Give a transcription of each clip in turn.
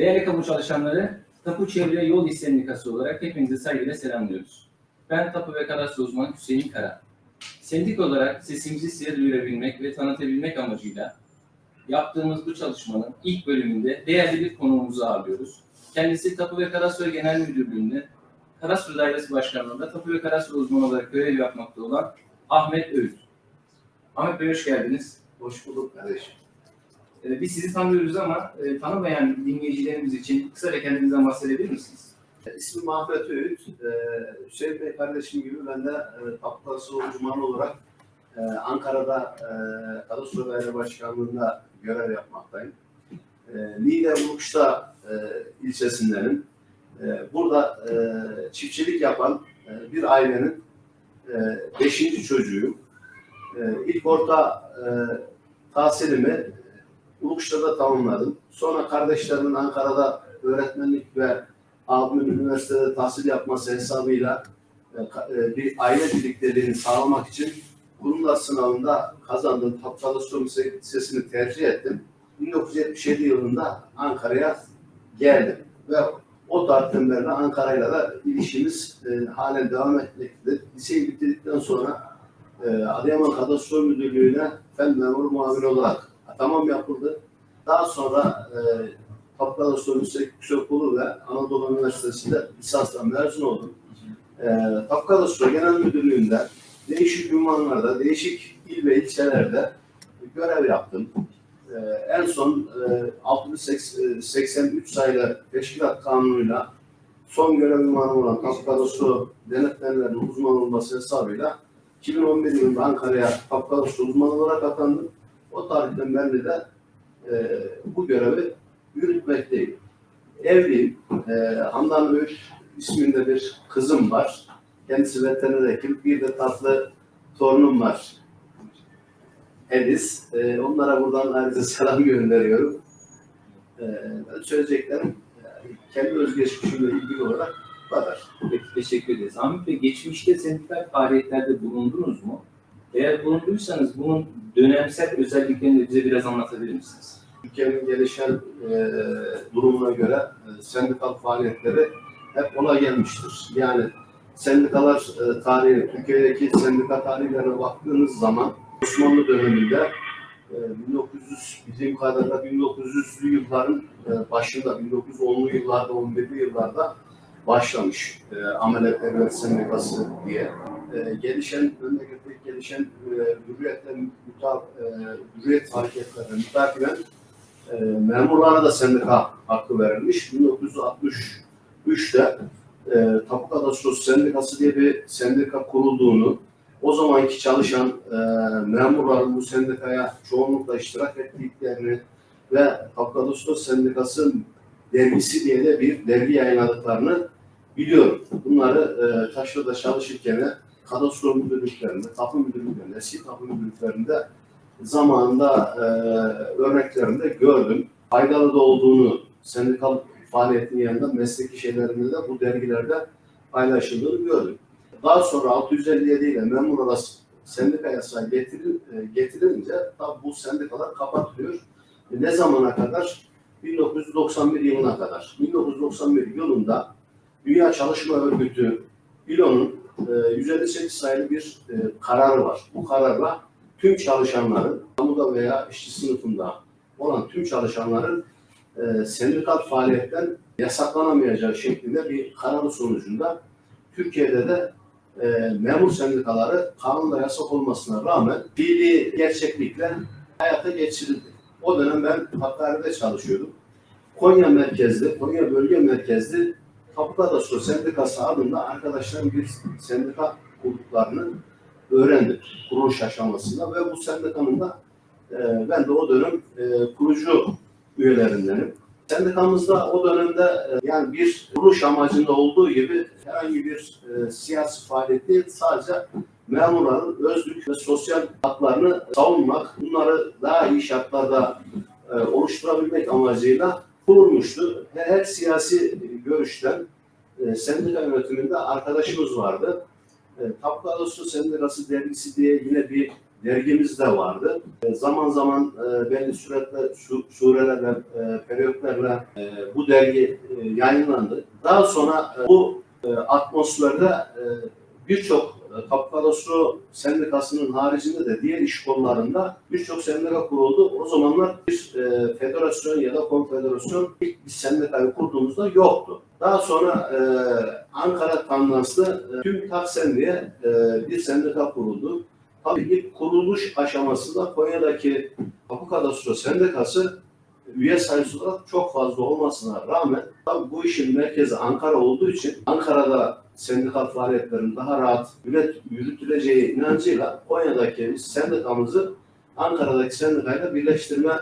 Değerli kamu çalışanları, Tapu Çevre Yol Sendikası olarak hepinizi saygıyla selamlıyoruz. Ben Tapu ve Kadastro uzmanı Hüseyin Kara. Sendik olarak sesimizi size duyurabilmek ve tanıtabilmek amacıyla yaptığımız bu çalışmanın ilk bölümünde değerli bir konuğumuzu ağırlıyoruz. Kendisi Tapu ve Kadastro Genel Müdürlüğü'nde Kadastro Dairesi Başkanlığı'nda Tapu ve Kadastro uzmanı olarak görev yapmakta olan Ahmet Öğüt. Ahmet Bey hoş geldiniz. Hoş bulduk kardeşim. Ee, Biz sizi tanıyoruz ama e, tanımayan dinleyicilerimiz için kısaca kendinizden bahsedebilir misiniz? İsmim Mahvet Öğüt. Ee, Hüseyin Bey kardeşim gibi ben de e, tapkası uzmanı olarak e, Ankara'da e, Kadastro Daire Başkanlığı'nda görev yapmaktayım. E, Niğde Ulukuş'ta e, ilçesindenim. E, burada e, çiftçilik yapan e, bir ailenin e, beşinci çocuğuyum. E, ilk orta e, tahsilimi Ulukuş'ta tamamladım. Sonra kardeşlerimin Ankara'da öğretmenlik ve abimin üniversitede tahsil yapması hesabıyla e, e, bir aile birlikteliğini sağlamak için kurumlar sınavında kazandığım Tapçalı Lisesi'ni tercih ettim. 1977 yılında Ankara'ya geldim ve o tarihten beri Ankara'yla da ilişkimiz e, halen devam etmektedir. Liseyi bitirdikten sonra e, Adıyaman Kadastro Müdürlüğü'ne fen memuru muavin olarak atamam yapıldı. Daha sonra e, Tapkala Sonuçta Yüksekokulu ve Anadolu Üniversitesi'nde lisansla mezun oldum. E, Tapkala Su Genel Müdürlüğü'nde değişik ünvanlarda, değişik il ve ilçelerde görev yaptım. E, en son e, 683 sayılı Teşkilat Kanunu'yla son görev ünvanı olan Tapkala Su denetmenlerinin uzman olması hesabıyla 2011 yılında Ankara'ya Tapkala Su uzmanı olarak atandım. O tarihten beri de e, bu görevi yürütmekteyim. Evliyim. E, Handan Öğüt isminde bir kızım var. Kendisi veteriner hekim. Bir de tatlı torunum var. Edis. E, onlara buradan ayrıca selam gönderiyorum. E, söyleyeceklerim e, kendi özgeçmişimle ilgili olarak bu kadar. Peki teşekkür ederiz. Ahmet Bey geçmişte sendikal faaliyetlerde bulundunuz mu? Eğer bulunduysanız bunun dönemsel özelliklerini bize biraz anlatabilir misiniz? Türkiye'nin gelişen e, durumuna göre e, sendikal faaliyetleri hep ona gelmiştir. Yani sendikalar e, tarihi, Türkiye'deki sendika tarihlerine baktığınız zaman Osmanlı döneminde e, 1900 bizim kadarıyla 1900'lü yılların e, başında 1910'lu yıllarda 11'li yıllarda başlamış e, Amele Devlet Sendikası diye. E, gelişen, memleketteki gelişen e, hürriyetle muta, e, hürriyet hareketlerine mütakiben e, memurlara da sendika hakkı verilmiş. 1963'te e, Tapu Kadastrosu Sendikası diye bir sendika kurulduğunu, o zamanki çalışan e, memurların bu sendikaya çoğunlukla iştirak ettiklerini ve Tapu Kadastrosu Sendikası dergisi diye de bir dergi yayınladıklarını biliyorum. Bunları e, Taşra'da çalışırken kadastro müdürlüklerinde, tapu müdürlüklerinde, eski tapu müdürlüklerinde zamanında e, örneklerinde gördüm. Faydalı da olduğunu sendikal faaliyetin yanında mesleki şeylerinde de bu dergilerde paylaşıldığını gördüm. Daha sonra 657 ile memur arası sendika yasağı getiril, e, getirilince tabi bu sendikalar kapatılıyor. E, Ne zamana kadar? 1991 yılına kadar. 1991 yılında Dünya Çalışma Örgütü ILO'nun e, 158 sayılı bir e, kararı var. Bu kararla tüm çalışanların, kamuda veya işçi sınıfında olan tüm çalışanların e, sendikal faaliyetten yasaklanamayacağı şeklinde bir kararı sonucunda Türkiye'de de e, memur sendikaları kanunda yasak olmasına rağmen fiili gerçeklikle hayata geçirildi. O dönem ben Hakkari'de çalışıyordum. Konya merkezli, Konya bölge merkezli Tapu Kadastro Sendikası adında arkadaşlarım bir sendika kurduklarını öğrendim kuruluş aşamasında ve bu sendikanın da e, ben de o dönem e, kurucu üyelerindenim. Sendikamızda o dönemde e, yani bir kuruluş amacında olduğu gibi herhangi bir e, siyasi faaliyet değil, sadece memurların özlük ve sosyal haklarını savunmak, bunları daha iyi şartlarda e, oluşturabilmek amacıyla kurulmuştu. Her, her siyasi görüşten e, sendika yönetiminde arkadaşımız vardı. E, Tapu Kadastro Sendikası dergisi diye yine bir dergimiz de vardı. E, zaman zaman e, belli süretle, su, surelerle, e, periyotlarla e, bu dergi e, yayınlandı. Daha sonra e, bu e, atmosferde e, birçok e, Kapkadastro Sendikası'nın haricinde de diğer iş kollarında birçok sendika kuruldu. O zamanlar bir e, federasyon ya da konfederasyon ilk bir sendikayı kurduğumuzda yoktu. Daha sonra e, Ankara Tandans'ta e, tüm Taksen diye e, bir sendika kuruldu. Tabii ilk kuruluş aşamasında Konya'daki Kapı Sendikası üye sayısı olarak çok fazla olmasına rağmen tabii bu işin merkezi Ankara olduğu için Ankara'da sendikal faaliyetlerin daha rahat yürütüleceği inancıyla Konya'daki sendikamızı Ankara'daki sendikayla birleştirme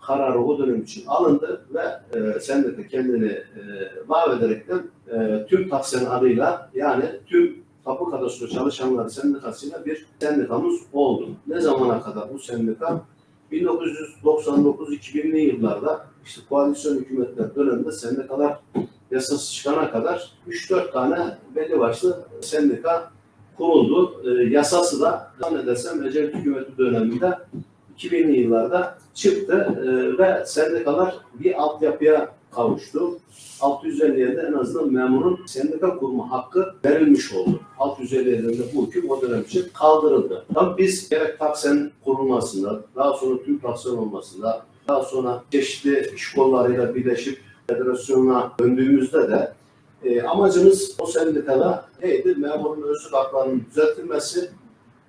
kararı o dönem için alındı ve e, sendika kendini e, vaat ederekten e, tüm taksen adıyla yani tüm Tapu Kadastro Çalışanları Sendikası'yla bir sendikamız oldu. Ne zamana kadar bu sendika? 1999-2000'li yıllarda işte koalisyon hükümetler döneminde sendikalar yasası çıkana kadar 3-4 tane belli başlı sendika kuruldu. E, yasası da zannedersem Ecevit hükümeti döneminde 2000'li yıllarda çıktı e, ve sendikalar bir altyapıya kavuştu. 657'de en azından memurun sendika kurma hakkı verilmiş oldu. 657'de bu hüküm o dönem için kaldırıldı. Tabii biz gerek taksen kurulmasında, daha sonra tüm taksen olmasında, daha sonra çeşitli iş kollarıyla birleşip federasyona döndüğümüzde de e, amacımız o sendikada neydi? Memurun özlük haklarının düzeltilmesi,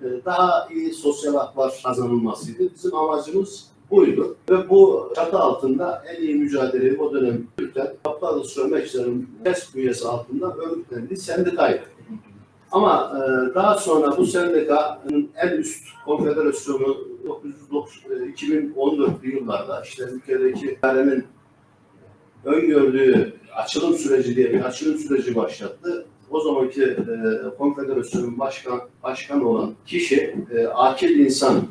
e, daha iyi sosyal haklar kazanılmasıydı. Bizim amacımız buydu. Ve bu çatı altında en iyi mücadeleyi o dönem yürüten Kaplarlı Sürmekçilerin test bünyesi altında örgütlendiği sendikaydı. Ama e, daha sonra bu sendikanın en üst konfederasyonu 1990, e, 2014 yıllarda işte ülkedeki idarenin öngördüğü açılım süreci diye bir açılım süreci başlattı. O zamanki e, konfederasyonun başkan başkan olan kişi e, akil insan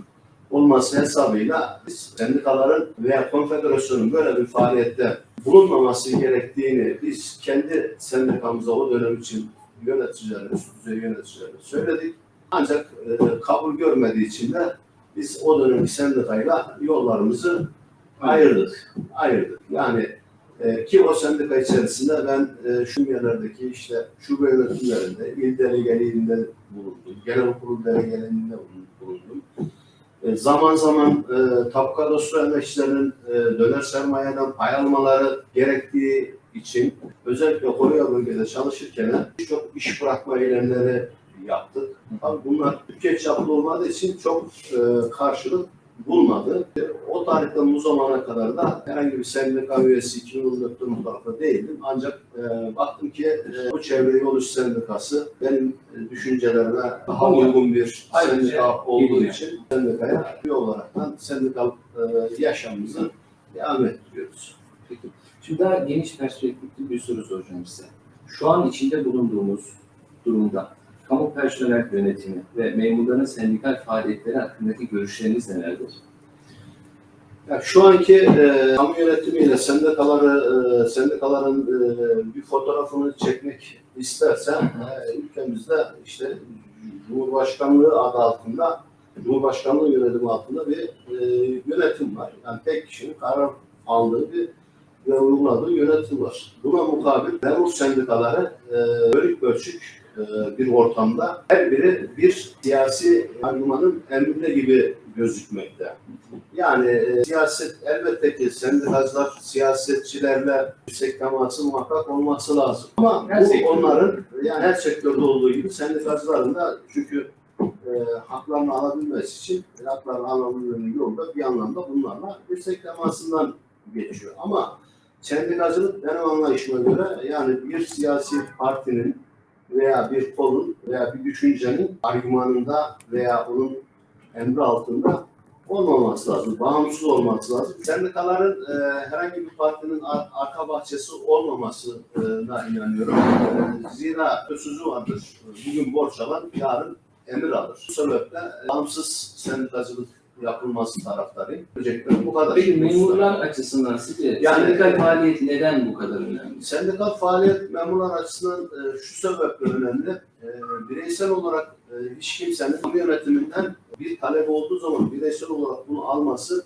olması hesabıyla biz sendikaların veya konfederasyonun böyle bir faaliyette bulunmaması gerektiğini biz kendi sendikamıza o dönem için yöneticilerine, üst düzey yöneticilerine söyledik. Ancak e, kabul görmediği için de biz o dönemki sendikayla yollarımızı ayırdık. Ayırdık. Yani e, ki o sendika içerisinde ben e, şu yerlerdeki işte şube yönetimlerinde, il delegeliğinde bulundum, genel kurul delegelerinde bulundum. E, zaman zaman e, Tapu Kadastro emekçilerinin e, döner sermayeden pay almaları gerektiği için özellikle Konya bölgede çalışırken birçok iş bırakma eylemleri yaptık. Tabii bunlar Türkiye çaplı olmadığı için çok e, karşılık bulmadı. O tarihten bu zamana kadar da herhangi bir sendika üyesi 2014'te mutlaka değildim. Ancak e, baktım ki e, bu çevre yol üst sendikası benim e, düşüncelerime daha uygun bir Ayrıca sendika olduğu için sendikaya üye olaraktan sendikal e, yaşamımızı devam ettiriyoruz. Peki. Şimdi daha geniş perspektifli bir soru soracağım size. Şu an içinde bulunduğumuz durumda kamu personel yönetimi ve memurların sendikal faaliyetleri hakkındaki görüşleriniz nelerdir? Ya şu anki e, kamu yönetimiyle sendikaları, e, sendikaların e, bir fotoğrafını çekmek istersen e, ülkemizde işte Cumhurbaşkanlığı adı altında, Cumhurbaşkanlığı yönetimi altında bir e, yönetim var. Yani tek kişinin karar aldığı bir ve uyguladığı yönetim var. Buna mukabil memur sendikaları e, bölük bölçük bir ortamda her biri bir siyasi argümanın emrinde gibi gözükmekte. Yani e, siyaset elbette ki sendikacılar siyasetçilerle yüksek teması muhakkak olması lazım. Ama Her bu sektörde. onların yani her sektörde olduğu gibi sendikacıların da çünkü e, haklarını alabilmesi için haklarını alabilmenin yolu da bir anlamda bunlarla yüksek temasından geçiyor. Ama sendikacılık benim anlayışıma göre yani bir siyasi partinin veya bir kolun veya bir düşüncenin argümanında veya onun emri altında olmaması lazım. Bağımsız olması lazım. Sendikaların e, herhangi bir partinin ar- arka bahçesi olmamasına inanıyorum. E, zira sözü vardır. Bugün borç alan yarın emir alır. Bu sebeple e, bağımsız sendikacılık yapılması taraftarıyım. Öncelikle bu kadar. Peki memurlar açısından sizce Yani- sendikal faaliyet neden bu kadar önemli? Sendikal faaliyet memurlar açısından e, şu sebeple önemli. E, bireysel olarak e, hiç kimsenin kamu yönetiminden bir talep olduğu zaman bireysel olarak bunu alması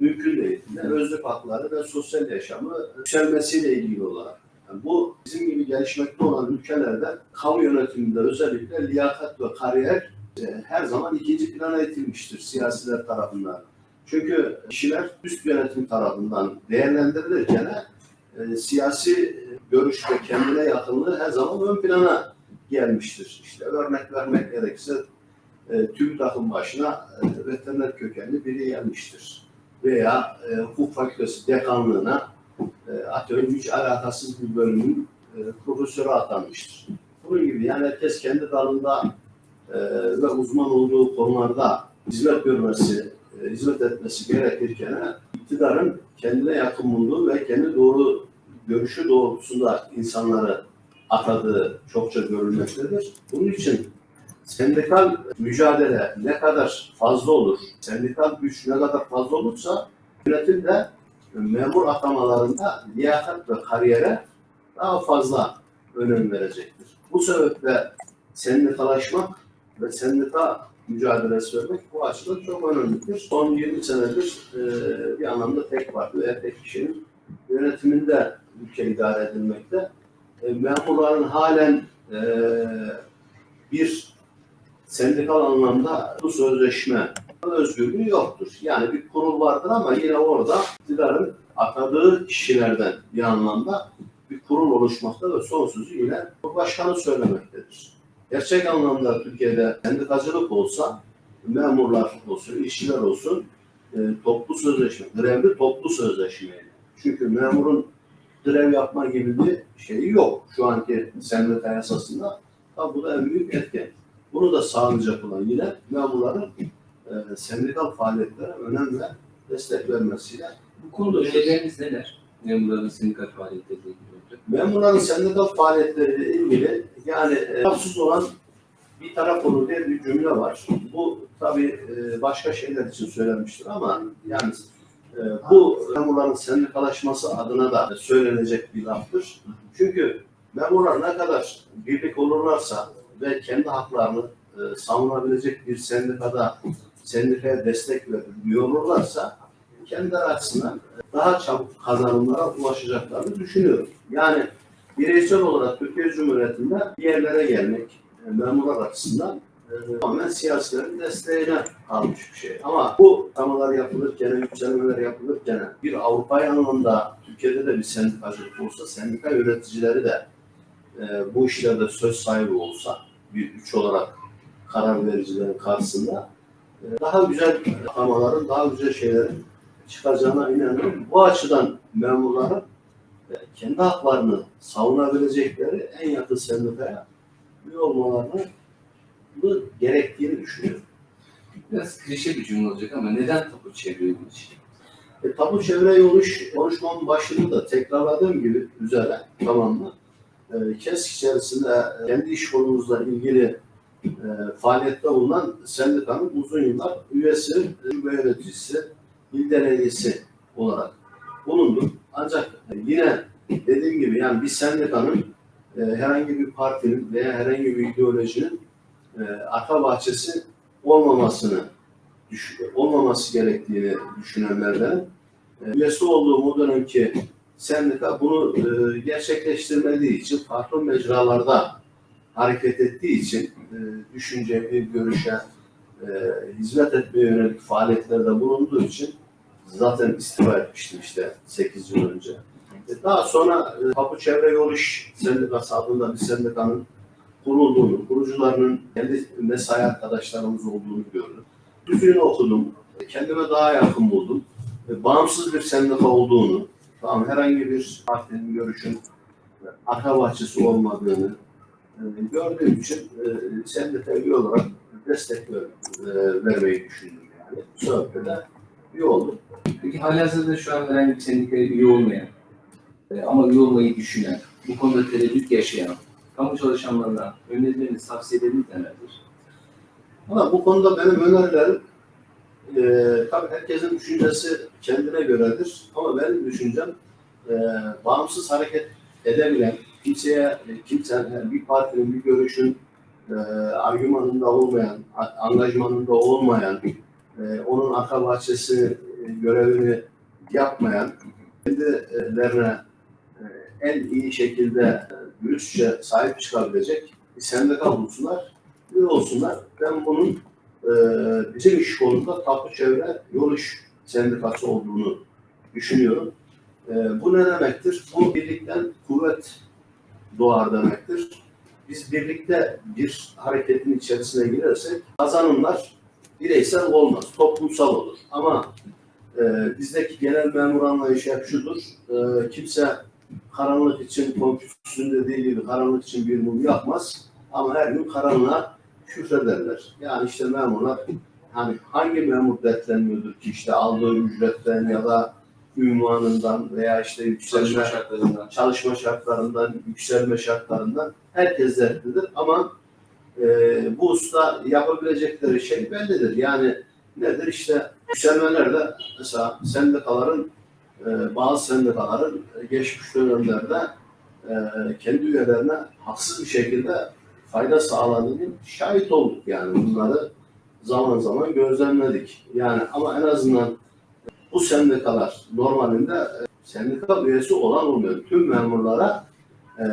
mümkün değil. Ne özlük hakları ne sosyal yaşamı yükselmesiyle ilgili olarak. Yani bu bizim gibi gelişmekte olan ülkelerde kamu yönetiminde özellikle liyakat ve kariyer her zaman ikinci plana itilmiştir siyasiler tarafından. Çünkü kişiler üst yönetim tarafından değerlendirilirken e, siyasi görüş ve kendine yakınlığı her zaman ön plana gelmiştir. İşte örnek vermek gerekirse e, TÜBİTAK'ın başına e, veteriner kökenli biri gelmiştir. Veya e, hukuk fakültesi dekanlığına e, atıyorum hiç alakasız bir bölümün e, profesörü atanmıştır. Bunun gibi yani herkes kendi dalında e, ve uzman olduğu konularda hizmet görmesi, e, hizmet etmesi gerekirken iktidarın kendine yakın bulduğu ve kendi doğru görüşü doğrultusunda insanları atadığı çokça görülmektedir. Bunun için sendikal mücadele ne kadar fazla olur, sendikal güç ne kadar fazla olursa yönetim de memur atamalarında liyakat ve kariyere daha fazla önem verecektir. Bu sebeple sendikalaşmak ve sendika mücadelesi vermek bu açıdan çok önemlidir. Son 20 senedir e, bir anlamda tek parti veya tek kişinin yönetiminde ülke idare edilmekte. E, memurların halen e, bir sendikal anlamda bu sözleşme özgürlüğü yoktur. Yani bir kurul vardır ama yine orada iktidarın atadığı kişilerden bir anlamda bir kurul oluşmakta ve son sözü yine başkanı söylemektedir. Gerçek anlamda Türkiye'de sendikacılık olsa, memurlar olsun, işçiler olsun, e, toplu sözleşme, grevli toplu sözleşmeyle. Çünkü memurun grev yapma gibi bir şeyi yok şu anki sendika yasasında. Tabi bu da en büyük etken. Bunu da sağlayacak olan yine memurların e, sendikal faaliyetlere önem ve destek vermesiyle. Bu konuda önerileriniz neler? Memurların sendikal faaliyetleriyle olacak. Memurların sendikal faaliyetleriyle ilgili yani e, tarafsız olan bir taraf olur diye bir cümle var. Bu tabii e, başka şeyler için söylenmiştir ama yani e, bu memurların sendikalaşması adına da söylenecek bir laftır. Çünkü memurlar ne kadar birlik olurlarsa ve kendi haklarını savunabilecek bir sendikada sendikaya destek olurlarsa kendileri açısından daha çabuk kazanımlara ulaşacaklarını düşünüyorum. Yani bireysel olarak Türkiye Cumhuriyeti'nde bir yerlere gelmek e, memurlar açısından e, tamamen siyasilerin desteğine kalmış bir şey. Ama bu tamalar yapılırken, yükselmeler yapılırken bir Avrupa yanında Türkiye'de de bir sendikacılık olsa, sendika yöneticileri de e, bu işlerde söz sahibi olsa, bir güç olarak karar vericilerin karşısında e, daha güzel atamaların, daha güzel şeylerin çıkacağına inanıyorum. Bu açıdan memurların e, kendi haklarını savunabilecekleri en yakın sendikaya üye olmalarını bu gerektiğini düşünüyorum. Biraz klişe bir cümle olacak ama neden tapu çevre yönetici? E, tabu çevre yoluş konuşmamın başında da tekrarladığım gibi üzere tamam mı? E, KESK içerisinde kendi iş konumuzla ilgili e, faaliyette bulunan sendikanın uzun yıllar üyesi, yöneticisi, il delegesi olarak bulundum. Ancak yine dediğim gibi yani bir sendikanın e, herhangi bir partinin veya herhangi bir ideolojinin e, arka bahçesi olmamasını olmaması gerektiğini düşünenlerden e, üyesi olduğum o dönemki sendika bunu e, gerçekleştirmediği için farklı mecralarda hareket ettiği için e, düşünceye, görüşe, e, hizmet etmeye yönelik faaliyetlerde bulunduğu için zaten istifa etmiştim işte 8 yıl önce. E, Daha sonra e, Kapı Çevre Yol İş Sendikası adında bir sendikanın kurulduğunu, kurucularının kendi mesai arkadaşlarımız olduğunu gördüm. Düzgün okudum, kendime daha yakın buldum. E, Bağımsız bir sendika olduğunu, tamam herhangi bir partinin görüşün e, arka bahçesi olmadığını e, gördüğüm için e, sendika üye olarak destek ver, e, vermeyi düşündüm yani. Bu üye oldum. Peki halihazırda şu an herhangi bir sendikaya üye olmayan e, ama üye olmayı düşünen, bu konuda tereddüt yaşayan kamu çalışanlarına önerileriniz, tavsiyeleriniz nelerdir? Ama bu konuda benim önerilerim e, tabii herkesin düşüncesi kendine göredir. Ama benim düşüncem e, bağımsız hareket edebilen, kimseye, kimse, bir partinin, bir görüşün e, argümanında olmayan, angajmanında olmayan, e, onun arka bahçesi e, görevini yapmayan, kendilerine e, en iyi şekilde e, dürüstçe sahip çıkabilecek bir sendika bulsunlar, bir olsunlar. Ben bunun e, bizim iş kolunda Tapu Çevre Yol İş Sendikası olduğunu düşünüyorum. E, bu ne demektir? Bu birlikten kuvvet doğar demektir. Biz birlikte bir hareketin içerisine girersek kazanımlar bireysel olmaz, toplumsal olur. Ama e, bizdeki genel memur anlayışı hep şudur. E, kimse karanlık için komşusunun dediği gibi karanlık için bir mum yakmaz. Ama her gün karanlığa küfrederler. Yani işte memurlar hani hangi memur dertlenmiyordur ki işte aldığı ücretten ya da ünvanından veya işte yükselme Çalışma şartlarından. çalışma şartlarından, yükselme şartlarından herkes dertlidir. Ama e, bu usta yapabilecekleri şey bellidir. Yani nedir işte yükselmelerde mesela sendikaların e, bazı sendikaların geçmiş dönemlerde e, kendi üyelerine haksız bir şekilde fayda sağladığını şahit olduk yani bunları zaman zaman gözlemledik. Yani ama en azından bu sendikalar normalinde e, sendika üyesi olan olmuyor. Tüm memurlara e,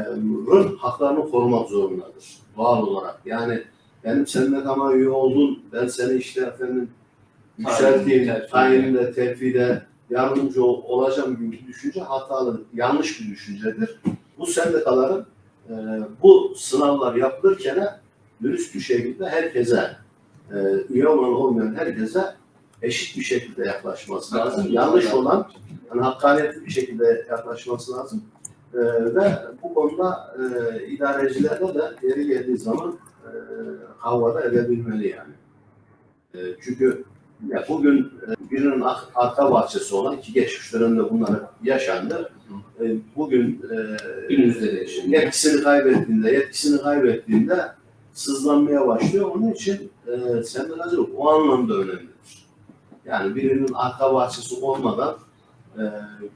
rın haklarını korumak zorundadır doğal olarak. Yani benim sendikama üye oldun, ben seni işte efendim yükselteyim, terfide. tayinde, terfide yardımcı ol- olacağım gibi bir düşünce hatalı, yanlış bir düşüncedir. Bu sendikaların e, bu sınavlar yapılırken dürüst bir şekilde herkese, e, üye olan olmayan herkese eşit bir şekilde yaklaşması lazım. Yanlış olan, yani hakkaniyetli bir şekilde yaklaşması lazım. E, ve bu konuda e, idarecilerle de yeri geldiği zaman e, kavga edebilmeli yani. E, çünkü ya bugün e, birinin ar- arka bahçesi olan ki geçmiş dönemde bunlar yaşandı. E, bugün e, Günümüzde de şimdi. yetkisini kaybettiğinde, yetkisini kaybettiğinde sızlanmaya başlıyor. Onun için e, sendikacılık o anlamda önemlidir. Yani birinin arka bahçesi olmadan e,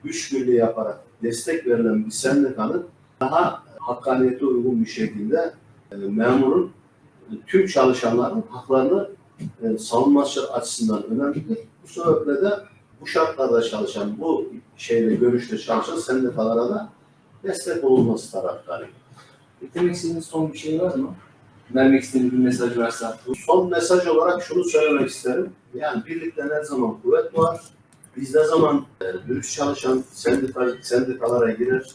güç birliği yaparak destek verilen bir sendikanın daha hakkaniyete uygun bir şekilde e, memurun e, tüm çalışanların haklarını e, savunması açısından önemlidir. Bu sebeple de bu şartlarda çalışan, bu şeyle görüşte çalışan sendikalara da destek olunması taraftarıyım. Eklemek istediğiniz son bir şey var mı? Vermek istediğiniz bir mesaj varsa. Son mesaj olarak şunu söylemek isterim. Yani birlikte her zaman kuvvet var. Biz ne zaman e, dürüst çalışan sendika, sendikalara girer,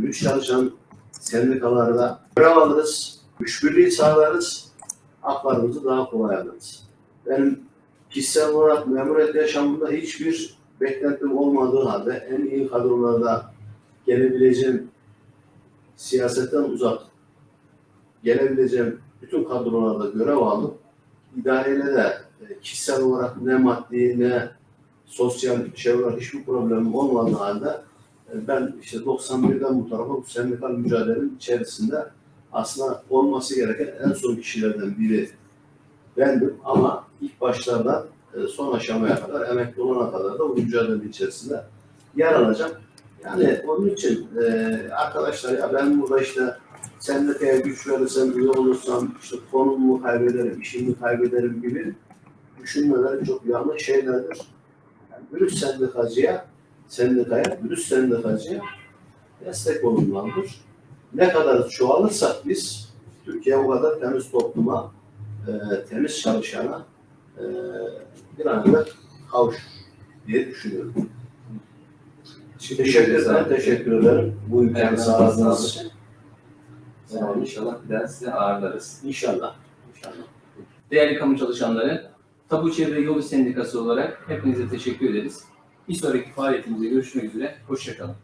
dürüst çalışan sendikalarda görev alırız, güç birliği sağlarız, haklarımızı daha kolay alırız. Benim kişisel olarak memuriyet yaşamında hiçbir beklentim olmadığı halde en iyi kadrolarda gelebileceğim siyasetten uzak gelebileceğim bütün kadrolarda görev aldım. İdareyle de e, kişisel olarak ne maddi ne sosyal şey hiçbir problemim olmadığı halde e, ben işte 91'den bu tarafa bu sendikal mücadelenin içerisinde aslında olması gereken en son kişilerden biri bendim ama ilk başlardan e, son aşamaya kadar emekli olana kadar da bu mücadelenin içerisinde yer alacağım. Yani onun için e, arkadaşlar ya ben burada işte sendikaya güç verirsem, üye olursam işte konumumu kaybederim, işimi kaybederim gibi düşünmeler çok yanlış şeylerdir. Yani dürüst sendikacıya, sendikaya, dürüst sendikacıya destek olunmalıdır. Ne kadar çoğalırsak biz, Türkiye o kadar temiz topluma, e, temiz çalışana e, bir anda kavuşur diye düşünüyorum. Teşekkür ederim, teşekkür ederim bu imkanı sağladığınız için. Sağ olun. İnşallah bir daha sizi ağırlarız. İnşallah. İnşallah. Değerli kamu çalışanları, Tabu Çevre Yolu Sendikası olarak hepinize teşekkür ederiz. Bir sonraki faaliyetimizde görüşmek üzere. Hoşçakalın.